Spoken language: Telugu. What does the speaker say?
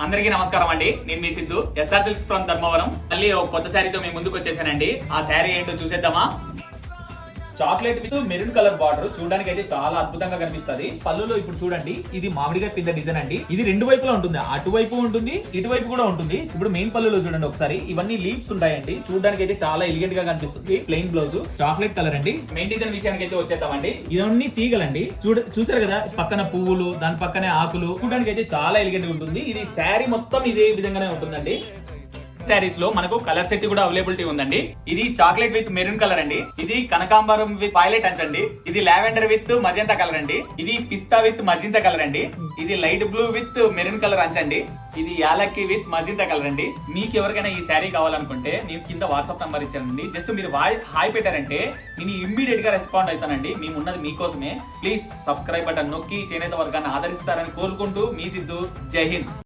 అందరికీ నమస్కారం అండి. నేను మీ Siddhu. SR silks from Dharmavaram మళ్ళీ ఒక కొత్త శారీతో మీ ముందుకు వచ్చేసానండి. ఆ శారీ ఏంటో చూసేద్దామా? Chocolate with maroon colour border చూడడానికి అయితే చాలా అద్భుతంగా కనిపిస్తుంది. పళ్ళులో ఇప్పుడు చూడండి ఇది మామిడికాయ కింద డిజైన్ అండి. ఇది రెండు వైపులా ఉంటుంది. అటువైపు ఉంటుంది ఇటువైపు కూడా ఉంటుంది. ఇప్పుడు మెయిన్ పళ్ళులో చూడండి ఒకసారి. ఇవన్నీ లీవ్స్ ఉంటాయండి. చూడడానికి అయితే చాలా ఎలిగెంట్గా కనిపిస్తుంది. ప్లెయిన్ బ్లౌజ్ చాక్లెట్ కలర్ అండి. మెయిన్ డిజైన్ విషయానికి అయితే వచ్చేద్దామండి. ఇవన్నీ తీగలండి. చూడ చూసారు కదా పక్కన పువ్వులు దాని పక్కనే ఆకులు. చూడడానికి అయితే చాలా ఎలిగెంట్గా ఉంటుంది. ఇది శారీ మొత్తం ఇదే విధంగానే ఉంటుందండి. శారీస్లో మనకు కలర్ సెట్ కూడా అవైలబిలిటీ ఉందండి. ఇది చాక్లెట్ విత్ మెరూన్ కలర్ అండి. ఇది కనకాంబరం విత్ పైలెట్ అంచ్ అండి. ఇది లావెండర్ విత్ మజంతా కలర్ అండి. ఇది పిస్తా విత్ మజింతా కలర్ అండి. ఇది light blue with maroon colour అంచ్ అండి. ఇది యాలక్కి విత్ మజింతా కలర్ అండి. మీకు ఎవరికైనా ఈ శారీ కావాలనుకుంటే నేను కింద వాట్సాప్ నంబర్ ఇచ్చానండి. జస్ట్ మీరు హాయ్ పెట్టారంటే నేను ఇమ్మీడియట్గా రెస్పాండ్ అవుతానండి. మేము ఉన్నది మీకోసమే. ప్లీజ్ సబ్స్క్రైబ్ బటన్ నొక్కి చేనేత వర్గాన్ని ఆదరిస్తారని కోరుకుంటూ మీ సిద్ధు. జై హింద్.